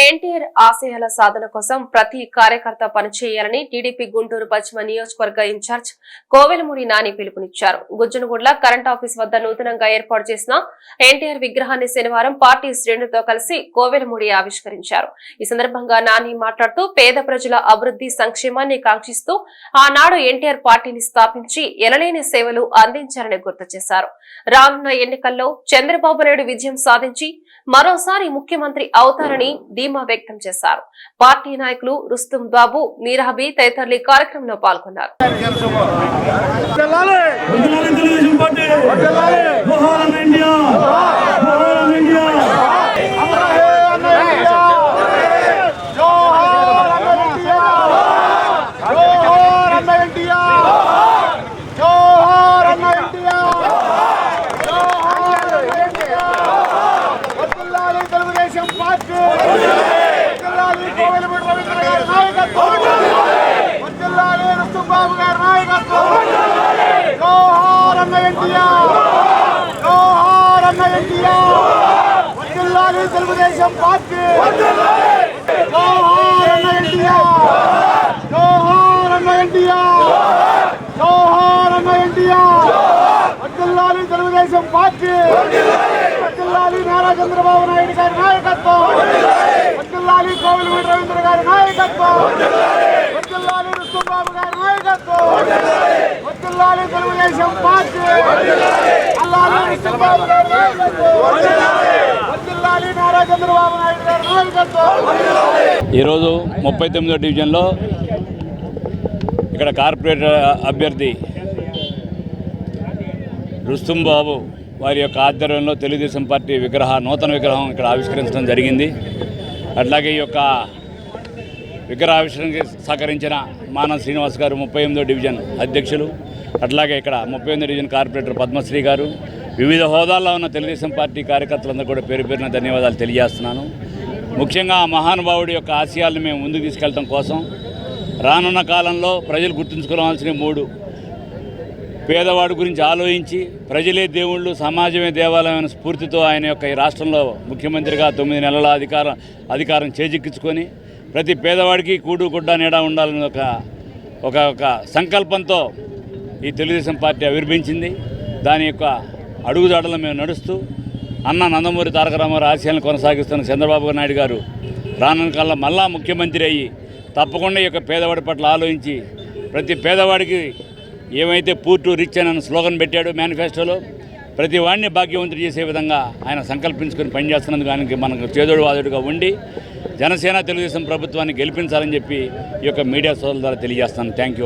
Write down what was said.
ఎన్టీఆర్ ఆశయాల సాధన కోసం ప్రతి కార్యకర్త పనిచేయాలని టీడీపీ గుంటూరు పశ్చిమ నియోజకవర్గ ఇన్ఛార్జ్ కోవెలమూడి నాని పిలుపునిచ్చారు. గుజ్జనగూడల కరెంట్ ఆఫీస్ వద్ద నూతనంగా ఏర్పాటు చేసిన ఎన్టీఆర్ విగ్రహాన్ని శనివారం పార్టీ శ్రేణులతో కలిసి కోవెలమూడి ఆవిష్కరించారు. ఈ సందర్భంగా నాని మాట్లాడుతూ పేద ప్రజల అభివృద్ధి సంక్షేమాన్ని కాంక్షిస్తూ ఆనాడు ఎన్టీఆర్ పార్టీని స్థాపించి ఎనలేని సేవలు అందించారని గుర్తు చేశారు. రానున్న ఎన్నికల్లో చంద్రబాబు నాయుడు విజయం సాధించి మరోసారి ముఖ్యమంత్రి అవుతారని ధీమా వ్యక్తం చేశారు. పార్టీ నాయకులు రుస్తుం బాబు మీరాబీ తదితరులు ఈ కార్యక్రమంలో పాల్గొన్నారు. ఇండియా మహాన్ ఇండియా తెలుగుదేశం పార్టీ వర్ధిల్లాలి కోవెలమూడి రవీంద్ర గారి నాయకత్వం వర్ధిల్లాలి రుస్తుబాబు గారి నాయకత్వం జోహార్ అన్న ఎన్టీఆర్ జోహార్ అన్న ఎన్టీఆర్ వర్ధిల్లాలి తెలుగుదేశం పార్టీ జోహార్ అన్న ఎన్టీఆర్ జోహార్ అన్న ఎన్టీఆర్ జోహార్ అన్న ఎన్టీఆర్ వర్ధిల్లాలి తెలుగుదేశం పార్టీ వర్ధిల్లాలి నారా చంద్రబాబు నాయుడు గారి నాయకత్వం వర్ధిల్లాలి కోవిలమూడి రవీంద్ర గారి నాయకత్వం వర్ధిల్లాలి రుస్తుబాబు గారి నాయకత్వం వర్ధిల్లాలి తెలుగుదేశం పార్టీ చంద్రబాబు నాయుడు ఈరోజు ముప్పై తొమ్మిదో డివిజన్లో ఇక్కడ కార్పొరేటర్ అభ్యర్థి రుస్తుం బాబు వారి యొక్క ఆధ్వర్యంలో తెలుగుదేశం పార్టీ విగ్రహ నూతన విగ్రహం ఇక్కడ ఆవిష్కరించడం జరిగింది. అట్లాగే ఈ యొక్క విగ్రహ ఆవిష్కరణకి సహకరించిన మానవ శ్రీనివాస్ గారు ముప్పై ఎనిమిదో డివిజన్ అధ్యక్షులు. అట్లాగే ఇక్కడ ముప్పై ఎనిమిదో డివిజన్ కార్పొరేటర్ పద్మశ్రీ గారు వివిధ హోదాల్లో ఉన్న తెలుగుదేశం పార్టీ కార్యకర్తలందరూ కూడా పేరు పేరున ధన్యవాదాలు తెలియజేస్తున్నాను. ముఖ్యంగా ఆ మహానుభావుడి యొక్క ఆశయాలను మేము ముందుకు తీసుకెళ్ళడం కోసం రానున్న కాలంలో ప్రజలు గుర్తుంచుకోవాల్సిన మూడు. పేదవాడి గురించి ఆలోచించి ప్రజలే దేవుళ్ళు సమాజమే దేవాలయమైన స్ఫూర్తితో ఆయన యొక్క ఈ రాష్ట్రంలో ముఖ్యమంత్రిగా తొమ్మిది నెలల అధికారం అధికారం చేజిక్కించుకొని ప్రతి పేదవాడికి కూడు గుడ్డ నీడ ఉండాలని ఒక ఒక ఒక సంకల్పంతో ఈ తెలుగుదేశం పార్టీ ఆవిర్భించింది దాని యొక్క అడుగుజాడలు మేము నడుస్తూ అన్న నందమూరి తారక రామారావు ఆశయాలను కొనసాగిస్తున్న చంద్రబాబు నాయుడు గారు రానున్న కాలంలో మళ్ళా ముఖ్యమంత్రి అయ్యి తప్పకుండా ఈ యొక్క పేదవాడి పట్ల ఆలోచించి ప్రతి పేదవాడికి ఏమైతే పూర్టు రిచ్ అని స్లోగన్ పెట్టాడు మేనిఫెస్టోలో ప్రతి వాడిని భాగ్యవంతుడు చేసే విధంగా ఆయన సంకల్పించుకొని పనిచేస్తున్నందుకు ఆయనకి మనకు చేదోడు వాదుడుగా ఉండి జనసేన తెలుగుదేశం ప్రభుత్వాన్ని గెలిపించాలని చెప్పి ఈ యొక్క మీడియా సోదరుల ద్వారా తెలియజేస్తాను. Thank you